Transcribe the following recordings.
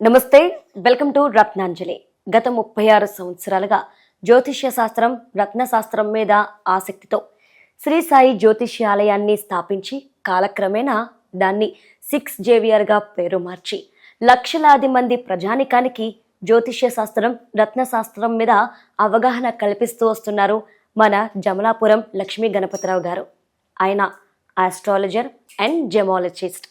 నమస్తే welcome to Ratnanjali. గత ముప్పై ఆరు సంవత్సరాలుగా జ్యోతిష్య శాస్త్రం రత్న శాస్త్రం మీద ఆసక్తితో శ్రీ సాయి జ్యోతిష్యాలయాన్ని స్థాపించి కాలక్రమేణా దాన్ని సిక్స్ జేవియర్గా పేరు మార్చి లక్షలాది మంది ప్రజానికానికి జ్యోతిష్య శాస్త్రం రత్న శాస్త్రం మీద అవగాహన కల్పిస్తూ వస్తున్నారు మన జమలాపురం లక్ష్మీ గణపతిరావు గారు. ఆయన ఆస్ట్రాలజర్ అండ్ జెమాలజిస్ట్.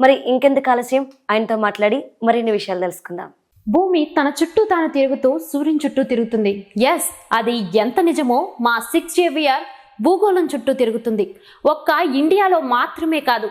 మరి ఇంకెందుకు ఆలస్యం? ఆయనతో మాట్లాడి మరిన్ని విషయాలు తెలుసుకుందాం. భూమి తన చుట్టూ తాను తిరుగుతూ సూర్యుని చుట్టూ తిరుగుతుంది. ఎస్ అది ఎంత నిజమో మా సిక్స్ జేవిఆర్ భూగోళం చుట్టూ తిరుగుతుంది. ఒక్క ఇండియాలో మాత్రమే కాదు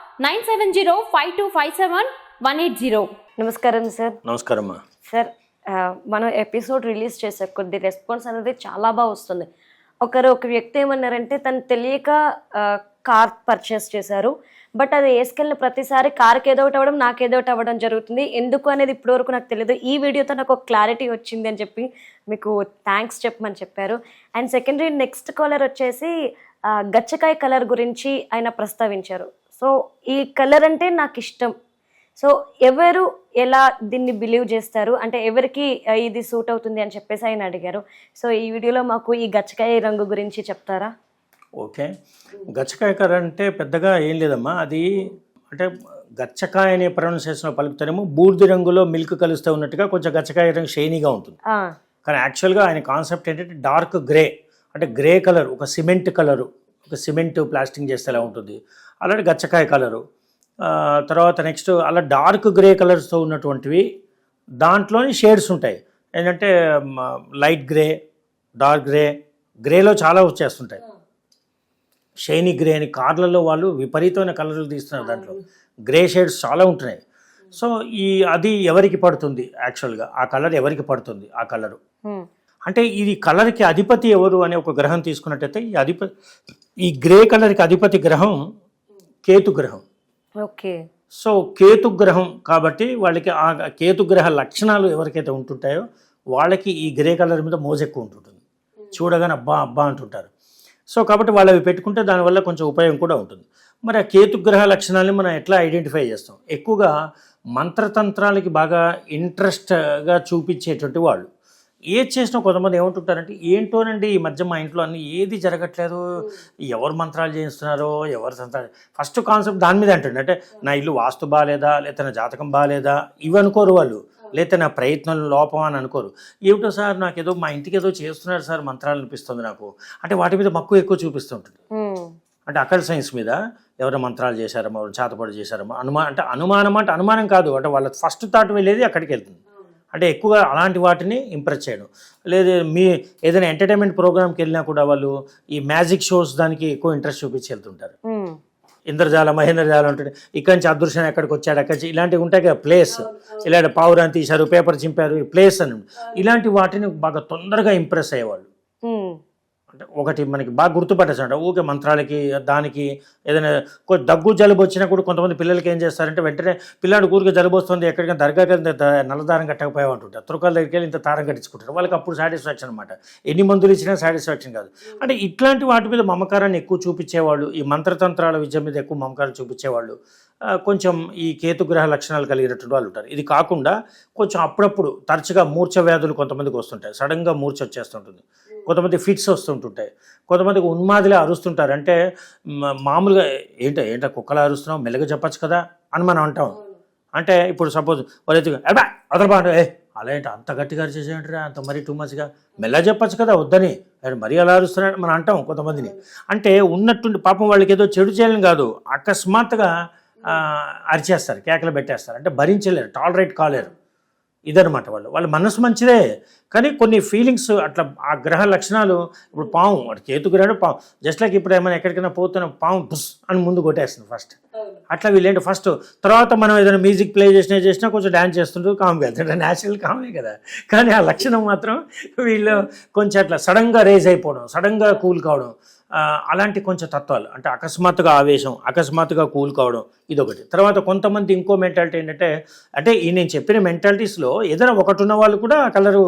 nine seven zero five two five seven one eight zero. నమస్కారం సార్. నమస్కారం అమ్మా సార్ మనం ఎపిసోడ్ రిలీజ్ చేసే కొద్ది రెస్పాన్స్ అనేది చాలా బాగా వస్తుంది. ఒకరు ఒక వ్యక్తి ఏమన్నారంటే తను తెలియక కార్ పర్చేస్ చేశారు. బట్ అది వేసుకెళ్ళిన ప్రతిసారి కార్కి ఏదో ఒకటి అవ్వడం నాకు ఏదో ఒకటి అవ్వడం జరుగుతుంది. ఎందుకు అనేది ఇప్పటివరకు నాకు తెలియదు ఈ వీడియోతో నాకు ఒక క్లారిటీ వచ్చింది అని చెప్పి మీకు థ్యాంక్స్ చెప్పమని చెప్పారు. అండ్ సెకండరీ నెక్స్ట్ కాలర్ వచ్చేసి గచ్చకాయ కలర్ గురించి ఆయన ప్రస్తావించారు. సో ఈ కలర్ అంటే నాకు ఇష్టం సో ఎవరు ఎలా దీన్ని బిలీవ్ చేస్తారు? అంటే ఎవరికి ఇది సూట్ అవుతుంది అని చెప్పేసి ఆయన అడిగారు. సో ఈ వీడియోలో మాకు ఈ గచ్చకాయ రంగు గురించి చెప్తారా? ఓకే. గచ్చకాయ కర్ర అంటే పెద్దగా ఏం లేదమ్మా. అది అంటే గచ్చకాయ అనే ప్రొనౌన్సియేషన్లో పలుకుతారేమో బూర్ది రంగులో మిల్క్ కలిస్తే ఉన్నట్టుగా కొంచెం గచ్చకాయ రంగు షైనీగా ఉంటుంది. కానీ యాక్చువల్గా ఆయన కాన్సెప్ట్ ఏంటంటే డార్క్ గ్రే. అంటే గ్రే కలర్ ఒక సిమెంట్ కలరు. ఒక సిమెంట్ ప్లాస్టింగ్ చేస్తే ఎలా ఉంటుంది. అలాంటి గచ్చకాయ కలరు. తర్వాత నెక్స్ట్ అలా డార్క్ గ్రే కలర్స్తో ఉన్నటువంటివి దాంట్లోని షేడ్స్ ఉంటాయి. ఏంటంటే లైట్ గ్రే డార్క్ గ్రే గ్రేలో చాలా వచ్చేస్తుంటాయి. షైనీ గ్రే అని కార్లలో వాళ్ళు విపరీతమైన కలర్లు తీస్తున్నారు దాంట్లో. గ్రే షేడ్స్ చాలా ఉంటున్నాయి. సో ఈ అది ఎవరికి పడుతుంది యాక్చువల్గా? ఆ కలర్ ఎవరికి పడుతుంది? ఆ కలరు. అంటే ఇది కలర్కి అధిపతి ఎవరు అనే ఒక గ్రహం తీసుకున్నట్టయితే ఈ అధిపతి ఈ గ్రే కలర్కి అధిపతి గ్రహం కేతు గ్రహం. ఓకే. సో కేతు గ్రహం కాబట్టి వాళ్ళకి ఆ కేతు గ్రహ లక్షణాలు ఎవరికైతే ఉంటుంటాయో వాళ్ళకి ఈ గ్రే కలర్ మీద మోజు ఎక్కువ ఉంటుంటుంది. చూడగానే అబ్బా అబ్బా అంటుంటారు. సో కాబట్టి వాళ్ళు అవి పెట్టుకుంటే దానివల్ల కొంచెం ఉపయోగం కూడా ఉంటుంది. మరి ఆ కేతు గ్రహ లక్షణాలని మనం ఎట్లా ఐడెంటిఫై చేస్తాం? ఎక్కువగా మంత్రతంత్రాలకి బాగా ఇంట్రెస్ట్గా చూపించేటువంటి వాళ్ళు. ఏది చేసినా కొంతమంది ఏమంటుంటారంటే ఏంటోనండి ఈ మధ్య మా ఇంట్లో అన్ని ఏది జరగట్లేదు? ఎవరు మంత్రాలు చేయిస్తున్నారో ఎవరు తంత్రాలు ఫస్ట్ కాన్సెప్ట్ దాని మీద అంటుండే. అంటే నా ఇల్లు వాస్తు బాగాలేదా లేకపోతే నా జాతకం బాగాలేదా ఇవి అనుకోరు వాళ్ళు. లేకపోతే నా ప్రయత్నం లోపం అని అనుకోరు. ఏమిటో సార్ నాకు ఏదో మా ఇంటికి ఏదో చేస్తున్నారు సార్ మంత్రాలు అనిపిస్తుంది నాకు. అంటే వాటి మీద మక్కువ ఎక్కువ చూపిస్తుంటుంది. అంటే అకల్ సైన్స్ మీద ఎవరు మంత్రాలు చేశారమో చేతపడి చేశారమో అనుమా అంటే అనుమానం అంటే అనుమానం కాదు. అంటే వాళ్ళ ఫస్ట్ థాట్ వెళ్ళేది అక్కడికి వెళ్తుంది. అంటే ఎక్కువగా అలాంటి వాటిని ఇంప్రెస్ చేయడం. లేదు మీ ఏదైనా ఎంటర్టైన్మెంట్ ప్రోగ్రామ్కి వెళ్ళినా కూడా వాళ్ళు ఈ మ్యాజిక్ షోస్ దానికి ఎక్కువ ఇంట్రెస్ట్ చూపించి వెళ్తుంటారు. ఇంద్రజాలం మహేంద్రజాలం ఉంటుంది ఇక్కడి నుంచి అదృశ్యం ఎక్కడికి వచ్చాడు అక్కడి నుంచి ఇలాంటివి ఉంటాయి కదా ప్లేస్ ఇలాంటి పావురాన్ని తీశారు పేపర్ చింపారు ఈ ప్లేస్ అని. ఇలాంటి వాటిని బాగా తొందరగా ఇంప్రెస్ అయ్యేవాళ్ళు. అంటే ఒకటి మనకి బాగా గుర్తుపట్టేసాడు ఊకే మంత్రాలకి దానికి ఏదైనా కొ- దగ్గు జలుబు వచ్చినా కూడా కొంతమంది పిల్లలకి ఏం చేస్తారంటే వెంటనే పిల్లాడు ఊరికి జలుబు వస్తుంది ఎక్కడికైనా దర్గాకి వెళ్తే నల్లదారం కట్టకపోయా అంటుంటారు తురకాల దగ్గరికి వెళ్ళి ఇంత దారం కట్టించుకుంటారు. వాళ్ళకి అప్పుడు సాటిస్ఫాక్షన్ అనమాట ఎన్ని మందులు ఇచ్చినా సాటిస్ఫాక్షన్ కాదు. అంటే ఇట్లాంటి వాటి మీద మమకారాన్ని ఎక్కువ చూపించేవాళ్ళు ఈ మంత్రతంత్రాల విద్య మీద ఎక్కువ మమకారం చూపించేవాళ్ళు కొంచెం ఈ కేతుగ్రహ లక్షణాలు కలిగినటువంటి వాళ్ళు ఉంటారు. ఇది కాకుండా కొంచెం అప్పుడప్పుడు తరచుగా మూర్ఛ వ్యాధులు కొంతమందికి వస్తుంటాయి. సడన్గా మూర్ఛ వచ్చేస్తుంటుంది. కొంతమంది ఫిట్స్ వస్తుంటుంటాయి. కొంతమందికి ఉన్మాదిలా అరుస్తుంటారు. అంటే మామూలుగా ఏంటో ఏంటో కుక్కలా అరుస్తున్నావు? మెల్లగా చెప్పచ్చు కదా అని మనం అంటాం. అంటే ఇప్పుడు సపోజ్ వాళ్ళైతే అబ్బా అదలబా ఏ అలా ఏంటి? అంత గట్టిగా అరిచేసేయంటారా అంత మరీ టూ మచ్గా? మెల్లగా చెప్పచ్చు కదా వద్దని. మరీ అలా అరుస్తున్నాడు మనం అంటాం కొంతమందిని. అంటే ఉన్నట్టుండి పాపం వాళ్ళకి ఏదో చెడు చేయాలని కాదు. అకస్మాత్తుగా అరిచేస్తారు. కేకలు పెట్టేస్తారు. అంటే భరించలేరు. టాలరేట్ కాలేరు. ఇదనమాట వాళ్ళు. వాళ్ళ మనసు మంచిదే. కానీ కొన్ని ఫీలింగ్స్ అట్లా ఆ గ్రహ లక్షణాలు ఇప్పుడు పాము వాడు కేతు గ్రహం పాము. జస్ట్ లైక్ ఇప్పుడు ఏమైనా ఎక్కడికైనా పోతున్న పాము బుస్ అని ముందు కొట్టేస్తుంది ఫస్ట్ అట్లా వీళ్ళేంటి ఫస్ట్ తర్వాత మనం ఏదైనా మ్యూజిక్ ప్లే చేసినా చేసినా కొంచెం డ్యాన్స్ చేస్తుంటూ కామ్గా వెళ్తుంటే న్యాచురల్ కామే కదా. కానీ ఆ లక్షణం మాత్రం వీళ్ళు కొంచెం అట్లా సడన్గా రేజ్ అయిపోవడం సడన్గా కూల్ కావడం అలాంటి కొంచెం తత్వాలు. అంటే అకస్మాత్తుగా ఆవేశం అకస్మాత్తుగా కూల్ కావడం ఇదొకటి. తర్వాత కొంతమంది ఇంకో మెంటాలిటీ ఏంటంటే అంటే ఈ నేను చెప్పిన మెంటాలిటీస్లో ఏదైనా ఒకటి ఉన్న వాళ్ళు కూడా కలరు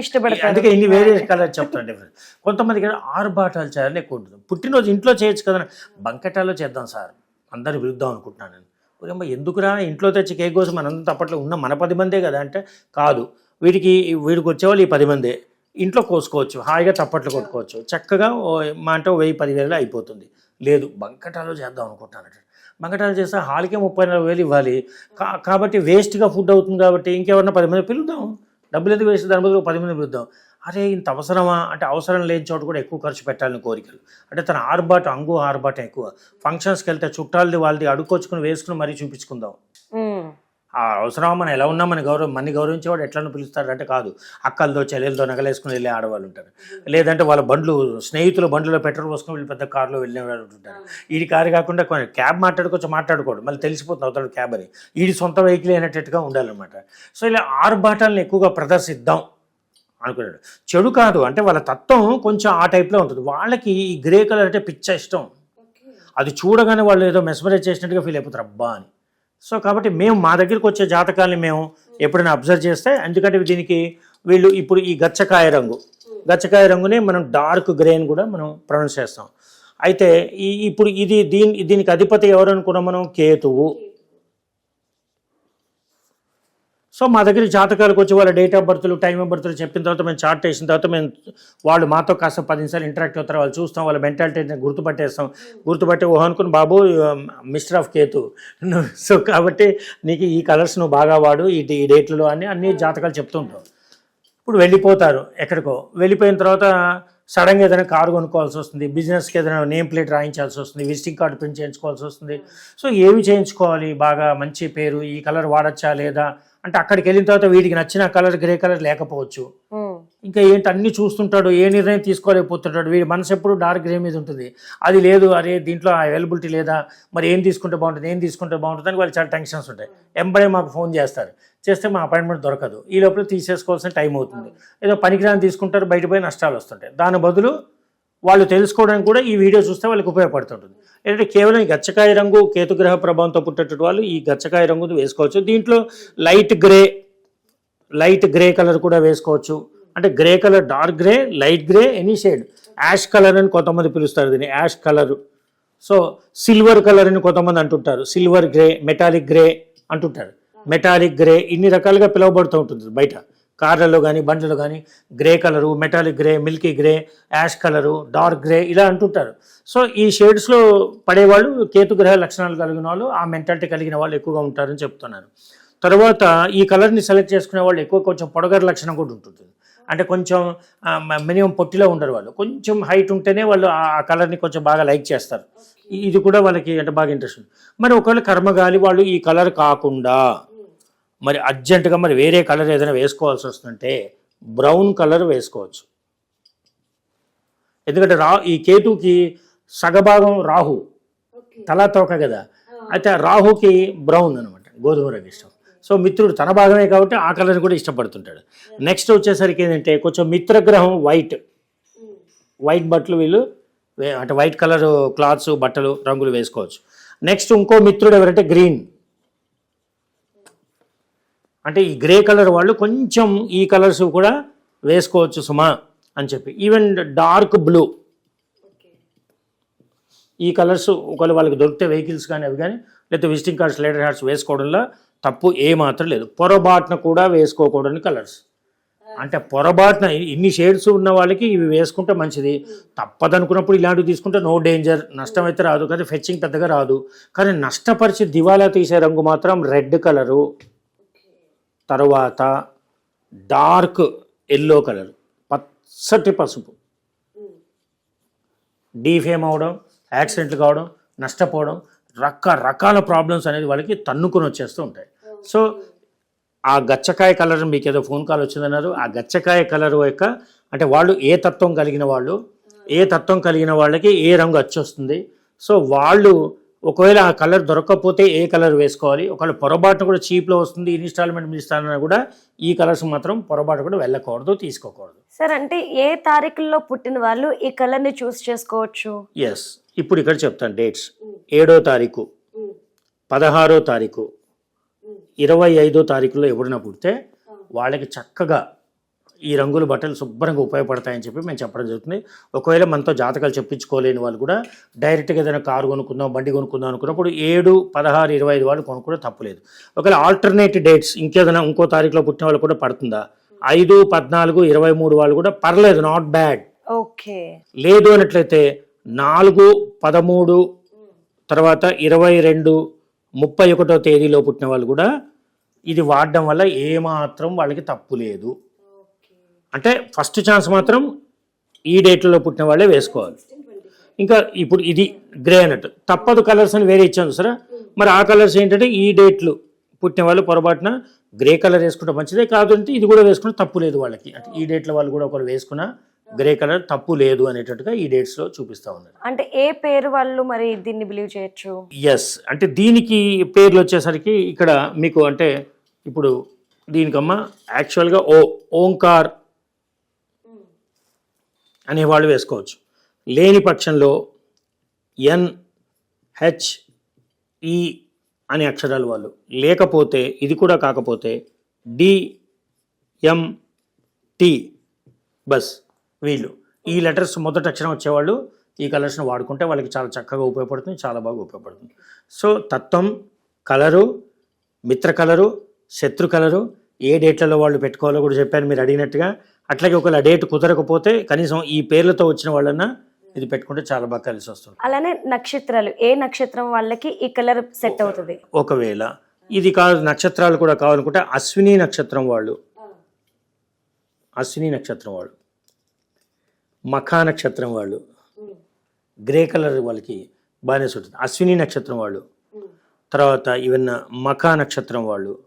ఇష్టపడతారు. అందుకే ఇన్ని వేరే కలర్ చెప్తాను డిఫరెంట్ కొంతమందికి ఆరుబాటాలు చేయాలని ఎక్కువ ఉంటుంది. పుట్టినరోజు ఇంట్లో చేయొచ్చు కదా బంకటాలో చేద్దాం సార్. అందరు పిలుద్దాం అనుకుంటున్నాను నేను. ఒరేమ్మ ఎందుకురా? ఇంట్లో తెచ్చి కేక్ కోసం మనంతా అప్పట్లో ఉన్న మన పది మందే కదా అంటే కాదు. వీడికి వీడికి వచ్చేవాళ్ళు ఈ పది మందే. ఇంట్లో కోసుకోవచ్చు. హాయిగా చప్పట్లు కొట్టుకోవచ్చు. చక్కగా మా అంటే వెయ్యి పదివేలు అయిపోతుంది. లేదు బంకటాలో చేద్దాం అనుకుంటున్నాను బంకటాలు చేస్తే హాల్కే ముప్పై నాలుగు వేలు ఇవ్వాలి. కాబట్టి వేస్ట్గా ఫుడ్ అవుతుంది కాబట్టి ఇంకెవరన్నా పది మంది పిలుద్దాం. డబ్బులు ఎందుకు వేస్ట్? దాని బదులు పది మంది పిలుద్దాం. అరే ఇంత అవసరమా? అంటే అవసరం లేని చోట కూడా ఎక్కువ ఖర్చు పెట్టాలని కోరికలు. అంటే తన ఆర్బాటు అంగు ఆర్బాటం ఎక్కువ. ఫంక్షన్స్కి వెళ్తే చుట్టాలది వాళ్ళది అడుక్కొచ్చుకుని వేసుకుని మరీ చూపించుకుందాం. ఆ అవసరమా? మనం ఎలా ఉన్నా మన గౌరవం మన్ని గౌరవించేవాడు ఎట్లను పిలుస్తాడు అంటే కాదు. అక్కలతో చెల్లెలతో నగలేసుకుని వెళ్ళే ఆడవాళ్ళు ఉంటారు. లేదంటే వాళ్ళ బండ్లు స్నేహితుల బండ్లలో పెట్రోల్ పోసుకుని వీళ్ళు పెద్ద కారులో వెళ్ళిన వాళ్ళు ఉంటారు వీడి కారు కాకుండా కొన్ని క్యాబ్ మాట్లాడుకోవచ్చు మాట్లాడుకోడు. మళ్ళీ తెలిసిపోతుంది అవుతాడు క్యాబ్ అని. వీడి సొంత వెహికల్ అయినట్టుగా ఉండాలన్నమాట. సో ఇలా ఆర్భాటాలను ఎక్కువగా ప్రదర్శిద్దాం అనుకున్నాడు. చెడు కాదు అంటే వాళ్ళ తత్వం కొంచెం ఆ టైప్లో ఉంటుంది. వాళ్ళకి ఈ గ్రే కలర్ అంటే పిచ్చ ఇష్టం. అది చూడగానే వాళ్ళు ఏదో మెస్మరైజ్ చేసినట్టుగా ఫీల్ అయిపోతారు. అబ్బా అని. సో కాబట్టి మేము మా దగ్గరికి వచ్చే జాతకాల్ని మేము ఎప్పుడైనా అబ్జర్వ్ చేస్తే ఎందుకంటే దీనికి వీళ్ళు ఇప్పుడు ఈ గచ్చకాయ రంగు గచ్చకాయ రంగుని మనం డార్క్ గ్రే అని కూడా మనం ప్రొనౌన్స్ చేస్తాం. అయితే ఈ ఇప్పుడు ఇది దీని దీనికి అధిపతి ఎవరు అనుకున్నాం మనం? కేతువు. సో మా దగ్గర జాతకాలకు వచ్చి వాళ్ళ డేట్ ఆఫ్ బర్త్లు టైమ్ ఆఫ్ బర్త్లు చెప్పిన తర్వాత మేము చార్ట్ వేసిన తర్వాత మేము వాళ్ళు మాతో కాస్త పది నిమిషాలు ఇంటరాక్ట్ అవుతారు. వాళ్ళు చూస్తాం వాళ్ళ మెంటాలిటీని గుర్తుపట్టేస్తాం. గుర్తుపట్టి ఓహో అనుకుని బాబు మిస్టర్ ఆఫ్ కేతు సో కాబట్టి నీకు ఈ కలర్స్ నువ్వు బాగా వాడు ఈ ఈ డేట్లలో అని అన్ని జాతకాలు చెప్తుంటాం ఇప్పుడు వెళ్ళిపోతారు ఎక్కడికో. వెళ్ళిపోయిన తర్వాత సడన్గా ఏదైనా కారు కొనుక్కోవాల్సి వస్తుంది బిజినెస్కి ఏదైనా నేమ్ ప్లేట్ రాయించాల్సి వస్తుంది విజిటింగ్ కార్డు ప్రింట్ చేయించుకోవాల్సి వస్తుంది. సో ఏమి చేయించుకోవాలి? బాగా మంచి పేరు ఈ కలర్ వాడచ్చా లేదా? అంటే అక్కడికి వెళ్ళిన తర్వాత వీడికి నచ్చిన కలర్ గ్రే కలర్ లేకపోవచ్చు. ఇంకా ఏంటి అన్ని చూస్తుంటాడు ఏ నిర్ణయం తీసుకోలేకపోతుంటాడు వీడి మనసు ఎప్పుడు డార్క్ గ్రే మీద ఉంటుంది. అది లేదు అరే దీంట్లో అవైలబిలిటీ లేదా మరి ఏం తీసుకుంటే బాగుంటుంది ఏం తీసుకుంటే బాగుంటుంది అని వాళ్ళు చాలా టెన్షన్స్ ఉంటాయి. ఎంబడే మాకు ఫోన్ చేస్తారు. చేస్తే మా అపాయింట్మెంట్ దొరకదు. ఈ లోపల తీసేసుకోవాల్సిన టైం అవుతుంది. ఏదో పనికిరాని తీసుకుంటారు బయట పోయి నష్టాలు వస్తుంటాయి. దాని బదులు వాళ్ళు తెలుసుకోవడానికి కూడా ఈ వీడియో చూస్తే వాళ్ళకి ఉపయోగపడుతుంటుంది. ఏంటంటే కేవలం గచ్చకాయ రంగు కేతుగ్రహ ప్రభావంతో పుట్టేటటువంటి వాళ్ళు ఈ గచ్చకాయ రంగు వేసుకోవచ్చు. దీంట్లో light grey light grey colour కూడా వేసుకోవచ్చు. అంటే grey colour dark grey light grey any shade. Ash colour అని కొంతమంది పిలుస్తారు దీన్ని ash colour. So silver colour అని కొంతమంది అంటుంటారు. సిల్వర్ గ్రే మెటాలిక్ గ్రే అంటుంటారు. మెటాలిక్ గ్రే ఇన్ని రకాలుగా పిలువబడుతూ ఉంటుంది బయట. కార్లలో కానీ బండ్లలో కానీ grey colour metallic grey milky grey ash colour dark grey ఇలా అంటుంటారు. సో ఈ షేడ్స్లో పడేవాళ్ళు కేతుగ్రహ లక్షణాలు కలిగిన వాళ్ళు ఆ మెంటాలిటీ కలిగిన వాళ్ళు ఎక్కువగా ఉంటారని చెప్తున్నారు. తర్వాత ఈ కలర్ని సెలెక్ట్ చేసుకునే వాళ్ళు ఎక్కువ కొంచెం పొడగర లక్షణం కూడా ఉంటుంది. అంటే కొంచెం మినిమం పొట్టిలో ఉండరు వాళ్ళు. కొంచెం హైట్ ఉంటేనే వాళ్ళు ఆ కలర్ని కొంచెం బాగా లైక్ చేస్తారు. ఇది కూడా వాళ్ళకి అంటే బాగా ఇంట్రెస్ట్. ఉంది మరి ఒకవేళ కర్మగాలి వాళ్ళు ఈ కలర్ కాకుండా మరి అర్జెంటుగా మరి వేరే కలర్ ఏదైనా వేసుకోవాల్సి వస్తుంటే బ్రౌన్ కలర్ వేసుకోవచ్చు. ఎందుకంటే రా ఈ కేతుకి సగభాగం రాహు తలా తోక కదా. అయితే రాహుకి బ్రౌన్ అనమాట గోధుమ రంగు ఇష్టం. సో మిత్రుడు తన భాగమే కాబట్టి ఆ కలర్ కూడా ఇష్టపడుతుంటాడు. నెక్స్ట్ వచ్చేసరికి ఏంటంటే కొంచెం మిత్రగ్రహం వైట్. వైట్ బట్టలు వీళ్ళు అంటే వైట్ కలర్ క్లాత్స్ బట్టలు రంగులు వేసుకోవచ్చు. నెక్స్ట్ ఇంకో మిత్రుడు ఎవరంటే గ్రీన్. అంటే ఈ గ్రే కలర్ వాళ్ళు కొంచెం ఈ కలర్స్ కూడా వేసుకోవచ్చు సుమా అని చెప్పి. ఈవెన్ డార్క్ బ్లూ ఈ కలర్స్ ఒకవేళ వాళ్ళకి దొరికితే వెహికల్స్ కానీ అవి కానీ లేకపోతే విజిటింగ్ కార్డ్స్ లెటర్ హ్యాట్స్ వేసుకోవడంలో తప్పు ఏమాత్రం లేదు. పొరబాటున కూడా వేసుకోకూడని కలర్స్. అంటే పొరబాటున ఇన్ని షేడ్స్ ఉన్న వాళ్ళకి ఇవి వేసుకుంటే మంచిది. తప్పదనుకున్నప్పుడు ఇలాంటివి తీసుకుంటే నో డేంజర్ నష్టం అయితే రాదు. కానీ ఫెచ్చింగ్ పెద్దగా రాదు. కానీ నష్టపరిచి దివాలా తీసే రంగు మాత్రం రెడ్ కలరు తర్వాత డార్క్ ఎల్లో కలర్ పచ్చటి పసుపు. డీఫేమ్ అవడం యాక్సిడెంట్లు కావడం నష్టపోవడం రకరకాల ప్రాబ్లమ్స్ అనేది వాళ్ళకి తన్నుకొని వచ్చేస్తూ ఉంటాయి. సో ఆ గచ్చకాయ కలర్ మీకు ఏదో ఫోన్ కాల్ వచ్చిందన్నారు. ఆ గచ్చకాయ కలర్ యొక్క అంటే వాళ్ళు ఏ తత్వం కలిగిన వాళ్ళు ఏ తత్వం కలిగిన వాళ్ళకి ఏ రంగు వచ్చి వస్తుంది. సో వాళ్ళు ఒకవేళ ఆ కలర్ దొరకకపోతే ఏ కలర్ వేసుకోవాలి? ఒకవేళ పొరపాటు కూడా చీప్లో వస్తుంది ఇన్స్టాల్మెంట్ మీద ఇస్తానన్నా కూడా ఈ కలర్స్ మాత్రం పొరపాటు కూడా వెళ్ళకూడదు తీసుకోకూడదు. సార్ అంటే ఏ తారీఖుల్లో పుట్టిన వాళ్ళు ఈ కలర్ని చూస్ చేసుకోవచ్చు? ఎస్ ఇప్పుడు ఇక్కడ చెప్తాను డేట్స్. ఏడో తారీఖు పదహారో తారీఖు ఇరవై ఐదో తారీఖులో ఎవరిన పుడితే వాళ్ళకి చక్కగా ఈ రంగుల బట్టలు శుభ్రంగా ఉపయోగపడతాయని చెప్పి మేము చెప్పడం జరుగుతుంది. ఒకవేళ మనతో జాతకాలు చెప్పించుకోలేని వాళ్ళు కూడా డైరెక్ట్గా ఏదైనా కారు కొనుక్కుందాం బండి కొనుక్కుందాం అనుకున్నప్పుడు ఏడు పదహారు ఇరవై ఐదు వాళ్ళు కొనుక్కోవడం తప్పులేదు ఒకవేళ ఆల్టర్నేట్ డేట్స్ ఇంకేదైనా ఇంకో తారీఖులో పుట్టిన వాళ్ళు కూడా పడుతుందా? ఐదు పద్నాలుగు ఇరవై మూడు వాళ్ళు కూడా పర్లేదు నాట్ బ్యాడ్ ఓకే. లేదు అన్నట్లయితే నాలుగు పదమూడు తర్వాత ఇరవై రెండు ముప్పై ఒకటో తేదీలో పుట్టిన వాళ్ళు కూడా ఇది వాడడం వల్ల ఏమాత్రం వాళ్ళకి తప్పు లేదు. అంటే ఫస్ట్ ఛాన్స్ మాత్రం ఈ డేట్లలో పుట్టిన వాళ్ళే వేసుకోవాలి. ఇంకా ఇప్పుడు ఇది గ్రే అన్నట్టు. తప్పదు కలర్స్ అని వేరే ఇచ్చాను సరే మరి ఆ కలర్స్ ఏంటంటే ఈ డేట్లు పుట్టిన వాళ్ళు పొరపాటున గ్రే కలర్ వేసుకుంటే మంచిదే కాదు అంటే ఇది కూడా వేసుకుంటే తప్పు లేదు వాళ్ళకి. అంటే ఈ డేట్ల వాళ్ళు కూడా ఒకరు వేసుకున్నా గ్రే కలర్ తప్పు లేదు అనేటట్టుగా ఈ డేట్స్లో చూపిస్తా ఉన్నారు. అంటే ఏ పేరు వాళ్ళు మరి దీన్ని బిలీవ్ చేయొచ్చు? ఎస్ అంటే దీనికి పేర్లు వచ్చేసరికి ఇక్కడ మీకు అంటే ఇప్పుడు దీనికమ్మ యాక్చువల్గా ఓ ఓంకార్ అనేవాళ్ళు వేసుకోవచ్చు. లేని పక్షంలో ఎన్ హెచ్ ఈ అనే అక్షరాలు వాళ్ళు. లేకపోతే ఇది కూడా కాకపోతే డి ఎం టి బస్ వీళ్ళు. ఈ లెటర్స్ మొదటి అక్షరం వచ్చేవాళ్ళు ఈ కలర్స్ని వాడుకుంటే వాళ్ళకి చాలా చక్కగా ఉపయోగపడుతుంది చాలా బాగా ఉపయోగపడుతుంది. సో తత్వం కలరు మిత్ర కలరు శత్రు కలరు ఏ డేట్లలో వాళ్ళు పెట్టుకోవాలో కూడా చెప్పాను మీరు అడిగినట్టుగా. అట్లాగే ఒకవేళ డేట్ కుదరకపోతే కనీసం ఈ పేర్లతో వచ్చిన వాళ్ళన్నా ఇది పెట్టుకుంటే చాలా బాగా కలిసి వస్తుంది. అలానే నక్షత్రాలు ఏ నక్షత్రం వాళ్ళకి ఈ కలర్ సెట్ అవుతుంది? ఒకవేళ ఇది కాదు నక్షత్రాలు కూడా కావాలనుకుంటే అశ్విని నక్షత్రం వాళ్ళు. అశ్విని నక్షత్రం వాళ్ళు. మఖా నక్షత్రం వాళ్ళు. గ్రే కలర్ వాళ్ళకి బాగానే ఉంటుంది అశ్విని నక్షత్రం వాళ్ళు. తర్వాత ఈవెన్ మఖా నక్షత్రం వాళ్ళు.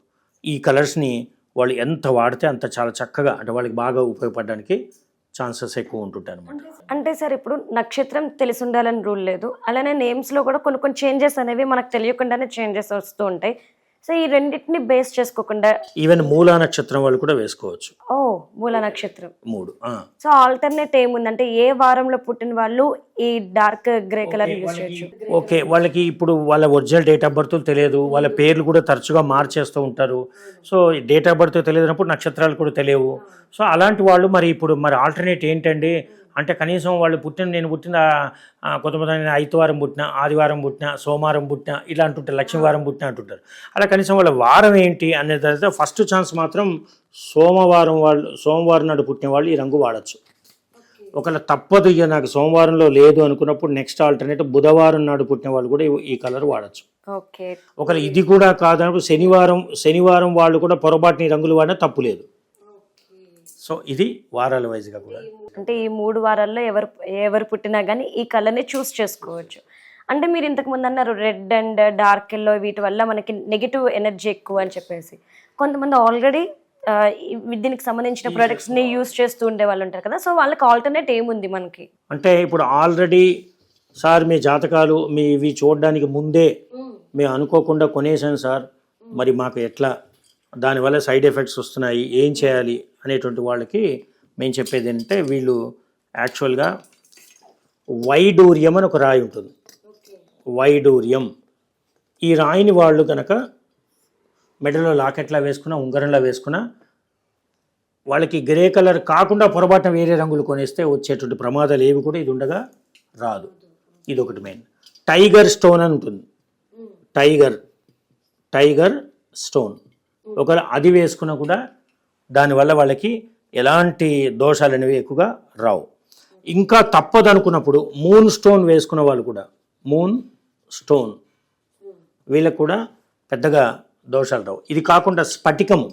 ఈ కలర్స్ని వాళ్ళు ఎంత వాడితే అంత చాలా చక్కగా అంటే వాళ్ళకి బాగా ఉపయోగపడడానికి ఛాన్సెస్ ఎక్కువ ఉంటుంటాయి అనమాట అంటే సార్ ఇప్పుడు నక్షత్రం తెలిసి ఉండాలని రూల్ లేదు. అలానే నేమ్స్లో కూడా కొన్ని కొన్ని చేంజెస్ అనేవి మనకు తెలియకుండానే చేంజెస్ వస్తూ ఉంటాయి. సో ఈ రెండింటిని బేస్ చేసుకోకుండా ఈవెన్ మూలా నక్షత్రం వాళ్ళు కూడా వేసుకోవచ్చు. ఓ మూల నక్షత్రం. మూడు ఆ. సో ఆల్టర్నేట్ ఏముందంటే ఏ వారంలో పుట్టిన వాళ్ళు ఈ డార్క్ గ్రే కలర్ యూజ్ చేయొచ్చు. ఓకే వాళ్ళకి ఇప్పుడు వాళ్ళ ఒరిజినల్ డేట్ ఆఫ్ బర్త్ తెలియదు వాళ్ళ పేర్లు కూడా తరచుగా మార్చేస్తూ ఉంటారు. సో డేట్ ఆఫ్ బర్త్ తెలియనప్పుడు నక్షత్రాలు కూడా తెలియవు. సో అలాంటి వాళ్ళు మరి ఇప్పుడు మరి ఆల్టర్నేట్ ఏంటండి? అంటే కనీసం వాళ్ళు పుట్టిన నేను పుట్టిన కొంతమంది నేను ఐతవారం పుట్టిన ఆదివారం పుట్టిన సోమవారం పుట్టిన ఇలా అంటుంటారు లక్ష్మీవారం పుట్టిన అంటుంటారు. అలా కనీసం వాళ్ళ వారం ఏంటి అనేది తర్వాత ఫస్ట్ ఛాన్స్ మాత్రం సోమవారం వాళ్ళు సోమవారం నాడు పుట్టిన వాళ్ళు ఈ రంగు వాడచ్చు. ఒకవేళ తప్పదు ఇక నాకు సోమవారంలో లేదు అనుకున్నప్పుడు నెక్స్ట్ ఆల్టర్నేటివ్ బుధవారం నాడు పుట్టిన వాళ్ళు కూడా ఈ- కలర్ వాడచ్చు. ఓకే. ఒకవేళ ఇది కూడా కాదన్నప్పుడు శనివారం శనివారం వాళ్ళు కూడా పొరపాటుని రంగులు వాడినా తప్పు లేదు. సో ఇది వారాల వైజ్గా కూడా. అంటే ఈ మూడు వారాల్లో ఎవరు ఎవరు పుట్టినా కానీ ఈ కలర్ని చూస్ చేసుకోవచ్చు. అంటే మీరు ఇంతకు ముందు అన్నారు రెడ్ అండ్ డార్క్ ఎల్లో వీటి వల్ల మనకి నెగిటివ్ ఎనర్జీ ఎక్కువ అని చెప్పేసి. కొంతమంది ఆల్రెడీ దీనికి సంబంధించిన products ని యూస్ చేస్తూ ఉండే వాళ్ళు ఉంటారు కదా సో వాళ్ళకి ఆల్టర్నేట్ ఏముంది మనకి? అంటే ఇప్పుడు ఆల్రెడీ సార్ మీ జాతకాలు మీ ఇవి చూడడానికి ముందే మేము. అనుకోకుండా కొనేసాం సార్. మరి మాకు ఎట్లా? దానివల్ల సైడ్ ఎఫెక్ట్స్ వస్తున్నాయి ఏం చేయాలి? అనేటువంటి వాళ్ళకి మేము చెప్పేది ఏంటంటే వీళ్ళు యాక్చువల్గా వైడూర్యం అని ఒక రాయి ఉంటుంది. వైడూర్యం. ఈ రాయిని వాళ్ళు కనుక మెడలో లాకెట్లా వేసుకున్నా ఉంగరంలా వేసుకున్నా వాళ్ళకి గ్రే కలర్ కాకుండా పొరపాటున వేరే రంగులు కొనేస్తే వచ్చేటువంటి ప్రమాదాలు ఏవి కూడా ఇది ఉండగా రాదు. ఇది ఒకటి మెయిన్. టైగర్ స్టోన్ అని ఉంటుంది. Tiger tiger stone. ఒకవేళ అది వేసుకున్నా కూడా దానివల్ల వాళ్ళకి ఎలాంటి దోషాలు అనేవి ఎక్కువగా రావు. ఇంకా తప్పదు అనుకున్నప్పుడు మూన్ స్టోన్ వేసుకున్న వాళ్ళు కూడా మూన్ స్టోన్ వీళ్ళకు కూడా పెద్దగా దోషాలు రావు. ఇది కాకుండా స్ఫటికము.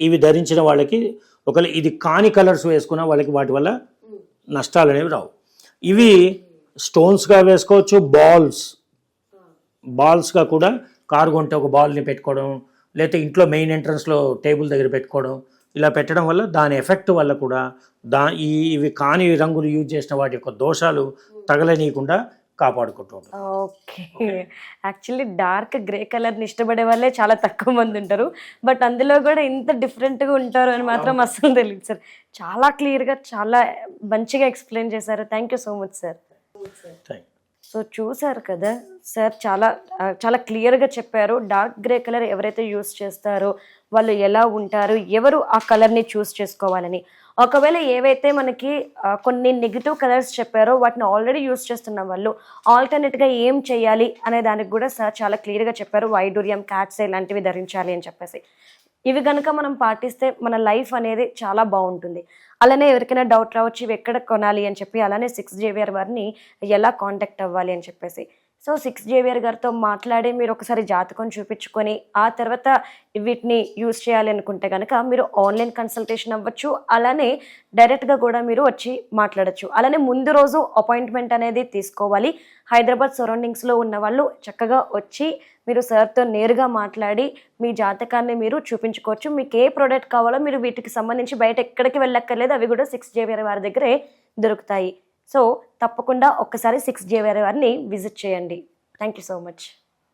ఇవి ధరించిన వాళ్ళకి ఒకవేళ ఇది కాని కలర్స్ వేసుకున్న వాళ్ళకి వాటి వల్ల నష్టాలు అనేవి రావు. ఇవి స్టోన్స్గా వేసుకోవచ్చు బాల్స్ బాల్స్గా కూడా కారు కొంటే ఒక బాల్ని పెట్టుకోవడం లేకపోతే ఇంట్లో మెయిన్ ఎంట్రన్స్లో టేబుల్ దగ్గర పెట్టుకోవడం ఇలా పెట్టడం వల్ల దాని ఎఫెక్ట్ వల్ల కూడా దా ఈ ఇవి కాని రంగులు యూజ్ చేసిన వాటి యొక్క దోషాలు తగలనీయకుండా కాపాడుకుంటూ ఓకే. యాక్చువల్లీ డార్క్ గ్రే కలర్ని ఇష్టపడే వాళ్ళే చాలా తక్కువ మంది ఉంటారు. బట్ అందులో కూడా ఇంత డిఫరెంట్గా ఉంటారు అని మాత్రం అస్సలు తెలియదు సార్. చాలా క్లియర్గా చాలా మంచిగా ఎక్స్ప్లెయిన్ చేశారు. Thank you so much sir thank so చూసారు కదా సార్ చాలా చాలా క్లియర్గా చెప్పారు. డార్క్ గ్రే కలర్ ఎవరైతే యూస్ చేస్తారో వాళ్ళు ఎలా ఉంటారు ఎవరు ఆ కలర్ని చూస్ చేసుకోవాలని. ఒకవేళ ఏవైతే మనకి కొన్ని నెగిటివ్ కలర్స్ చెప్పారో వాటిని ఆల్రెడీ యూస్ చేస్తున్న వాళ్ళు ఆల్టర్నేట్గా ఏం చేయాలి అనే దానికి కూడా సార్ చాలా క్లియర్గా చెప్పారు. వైడూర్యం క్యాట్స్ ఇలాంటివి ధరించాలి అని చెప్పేసి. ఇవి కనుక మనం పాటిస్తే మన లైఫ్ అనేది చాలా బాగుంటుంది. అలానే ఎవరికైనా డౌట్ రావచ్చు ఇవి ఎక్కడ కొనాలి అని చెప్పి అలానే సిక్స్ జేవియర్ వారిని ఎలా కాంటాక్ట్ అవ్వాలి అని చెప్పేసి. సో సిక్స్ జేవియర్ గారితో మాట్లాడి మీరు ఒకసారి జాతకం చూపించుకొని ఆ తర్వాత వీటిని యూజ్ చేయాలి అనుకుంటే కనుక మీరు ఆన్లైన్ కన్సల్టేషన్ అవ్వచ్చు అలానే డైరెక్ట్గా కూడా మీరు వచ్చి మాట్లాడచ్చు. అలానే ముందు రోజు అపాయింట్మెంట్ అనేది తీసుకోవాలి. హైదరాబాద్ సరౌండింగ్స్లో ఉన్న వాళ్ళు చక్కగా వచ్చి మీరు సార్తో నేరుగా మాట్లాడి మీ జాతకాన్ని మీరు చూపించుకోవచ్చు. మీకు ఏ ప్రోడక్ట్ కావాలో మీరు వీటికి సంబంధించి బయట ఎక్కడికి వెళ్ళక్కర్లేదు అవి కూడా సిక్స్ జేవియర్ వారి దగ్గరే దొరుకుతాయి. సో తప్పకుండా ఒక్కసారి సిక్స్ జేవియర్ వారిని విజిట్ చేయండి. Thank you so much